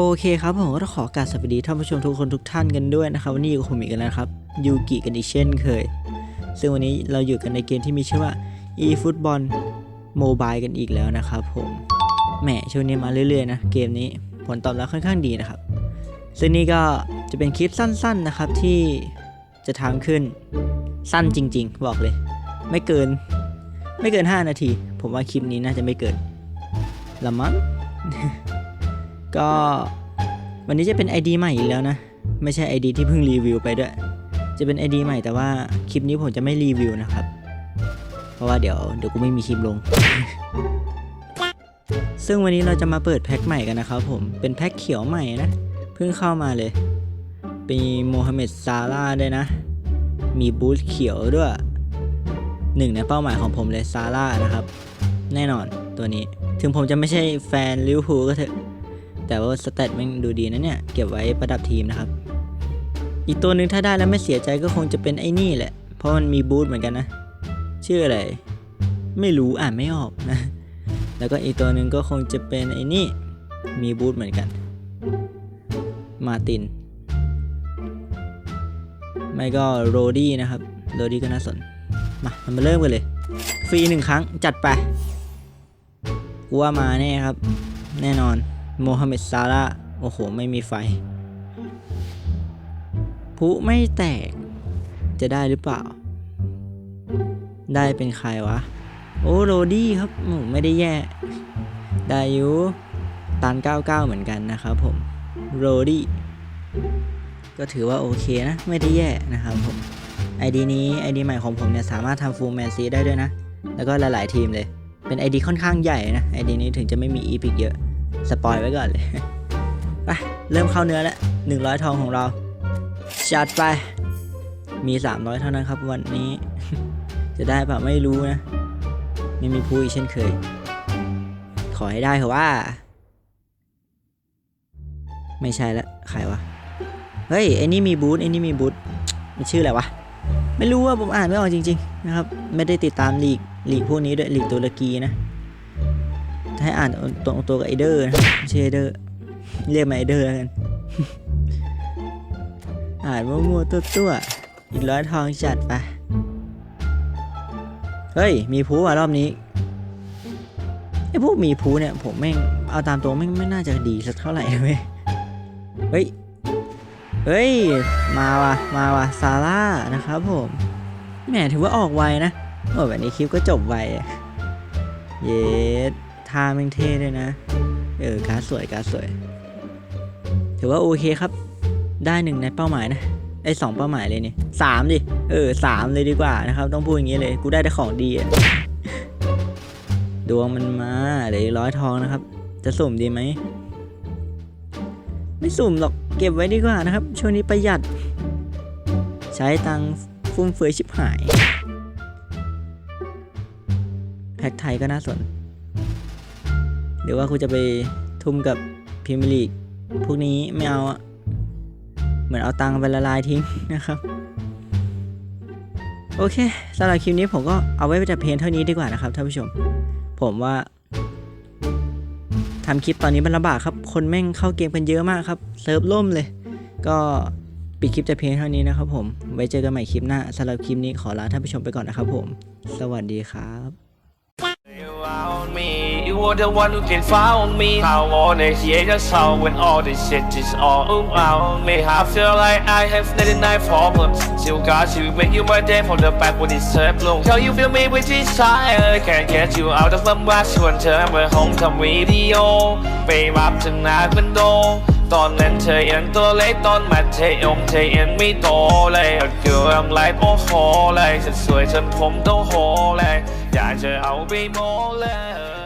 โอเคครับผมก็ต้องขอกราบสวัสดีท่านผู้ชมทุกคนทุกท่านกันด้วยนะครับวันนี้อยู่กับผมอีกแล้วครับยูกิกันอีกเช่นเคย ซึ่งวันนี้เราอยู่กันในเกมที่มีชื่อว่า eFootball Mobile กันอีกแล้วนะครับผมแหมช่วงนี้มาเรื่อยๆนะเกมนี้ผลตอบรับค่อนข้างดีนะครับ ซึ่งนี่ก็จะเป็นคลิปสั้นๆนะครับที่จะทำขึ้นสั้นจริง ๆ บอกเลย ไม่เกิน ไม่เกิน 5 นาที ผมว่าคลิปนี้น่าจะไม่เกินละมั้ง ก็วันนี้จะเป็น ID ใหม่อีกแล้วนะ ไม่ใช่ ID ที่เพิ่งรีวิวไปด้วย จะเป็น ID ใหม่แต่ว่าคลิปนี้ผมจะไม่รีวิวนะครับ เพราะว่าเดี๋ยวเดี๋ยวกูไม่มีคลิปลง ซึ่งวันนี้เราจะมาเปิดแพ็คใหม่กันนะครับผม เป็นแพ็คเขียวใหม่นะ เพิ่งเข้ามาเลยมีโมฮัมเหม็ดซาร่าด้วยนะ มีบูธเขียวด้วยหนึ่งในเป้าหมายของผมเลยซาร่านะครับ แน่นอนตัวนี้ ถึงผมจะไม่ใช่แฟนลิวพูก็เถอะ แต่ว่าสเตตมันดูดีนะเนี่ย เก็บไว้ประดับทีมนะครับ อีกตัวหนึ่งถ้าได้แล้วไม่เสียใจก็คงจะเป็นไอ้นี่แหละ เพราะมันมีบูธเหมือนกันนะ ชื่ออะไร ไม่รู้อ่านไม่ออกนะ แล้วก็อีกตัวหนึ่งก็คงจะเป็นไอ้นี่ มีบูธเหมือนกัน มาติน ไม่ก็โรดี้นะครับ โรดี้ก็น่าสน มาเรามาเริ่มกันเลย ฟรีหนึ่งครั้งจัดไปกูว่ามาแน่ครับ แน่นอน โมฮัมเหม็ดซาร่าโอ้โห ไม่มีไฟผุไม่แตก จะได้หรือเปล่า ได้เป็นใครวะ โอ้โรดี้ครับโอ้ไม่ได้แย่ ได้อยู่ตัน 99 เหมือนกันนะครับผม โรดี้ก็ถือว่าโอเคนะ ไม่ได้แย่นะครับผมไอดีนี้ไอดีใหม่ของผมเนี่ย สามารถทำฟูลแมนซีได้ด้วยนะ แล้วก็หลาย ๆ ทีมเลย เป็นไอดีค่อนข้างใหญ่นะไอดีนี้ถึงจะไม่มีอีพิกเยอะ สปอยไว้ก่อนเลยไปเริ่มเข้าเนื้อแล้ว100ทองของเรา จัดไป มี300เท่านั้นครับวันนี้ จะได้ปล่าไม่รู้นะ ไม่มีผู้อีกเช่นเคย ขอให้ได้เถอะว่า ไม่ใช่ละใครวะ เฮ้ยไอ้นี่มีบูธไอ้นี่มีบูธมันชื่ออะไรวะไม่รู้ว่าผมอ่านไม่ออกจริง ๆ นะครับ ไม่ได้ติดตามลีกลีกพวกนี้ด้วยลีกตุรกีนะ ให้อ่านตรงตัวกับไอเดอร์นะไม่ใช่ไอเดอร์เรียกมาไอเดอร์แล้วกัน อ่านมั่วๆตัว ๆ อีกร้อยทองจัดไป เฮ้ย มีพูอะรอบนี้ไอพวกมีพูเนี่ย ผมแม่งเอาตามตัวแม่งไม่น่าจะดีสักเท่าไหร่เว้ยเฮ้ย เฮ้ย มาว่ะ มาว่ะ ซาร่านะครับผม แหมถือว่าออกไวนะ โอ้แบบนี้คลิปก็จบไวเย็ด ท่าแม่งเท่ด้วยนะ เออการดสวยการดสวย ถือว่าโอเคครับ ได้หนึ่งในเป้าหมายนะไอ้สองเป้าหมายเลยนี่สามดิ เออสามเลยดีกว่านะครับ ต้องพูดอย่างนี้เลย กูได้แต่ของดีอะดวงมันมาเดี๋ยร้อยทองนะครับ จะสุ่มดีไหม ไม่สุ่มหรอก เก็บไว้ดีกว่านะครับ ช่วงนี้ประหยัด ใช้ตังฟุ่มเฟือยชิบหาย แพ็กไทยก็น่าสน รือว่าคุณจะไปทุ่มกับพรีเมียร์ลีกพวกนี้ไม่เอาอะเหมือนเอาตังค์ไปละลายทิ้งนะครับ โอเคสำหรับคลิปนี้ผมก็เอาไว้แต่เพียงเท่านี้ดีกว่านะครับท่านผู้ชม ผมว่าทำคลิปตอนนี้มันลำบากครับ คนแม่งเข้าเกมกันเยอะมากครับ เซิร์ฟล่มเลย ก็ปิดคลิปแต่เพียงเท่านี้นะครับผม ไว้เจอกันใหม่คลิปหน้าสำหรับคลิปนี้ขอลาท่านผู้ชมไปก่อนนะครับผม สวัสดีครับ around me. You were the one who can found me. I wanna hear your sound when all this shit is all around me. I feel like I have 99 problems. Still got you, make you my day from the back when it's turn blue. Tell you feel me with desire. Can't get you out of my mind. ชวนเธอมาห้องทำวิดีโอ ไปรับถึงหน้าคอนโดตอนนั้นเธอยังตัวเล็กตอนมาเธอยังเธอยังไม่โตเลยเกือบไลโอ้โหเลยฉันสวยจนผมโตโหเลย อยากจะเอาไปโมเลย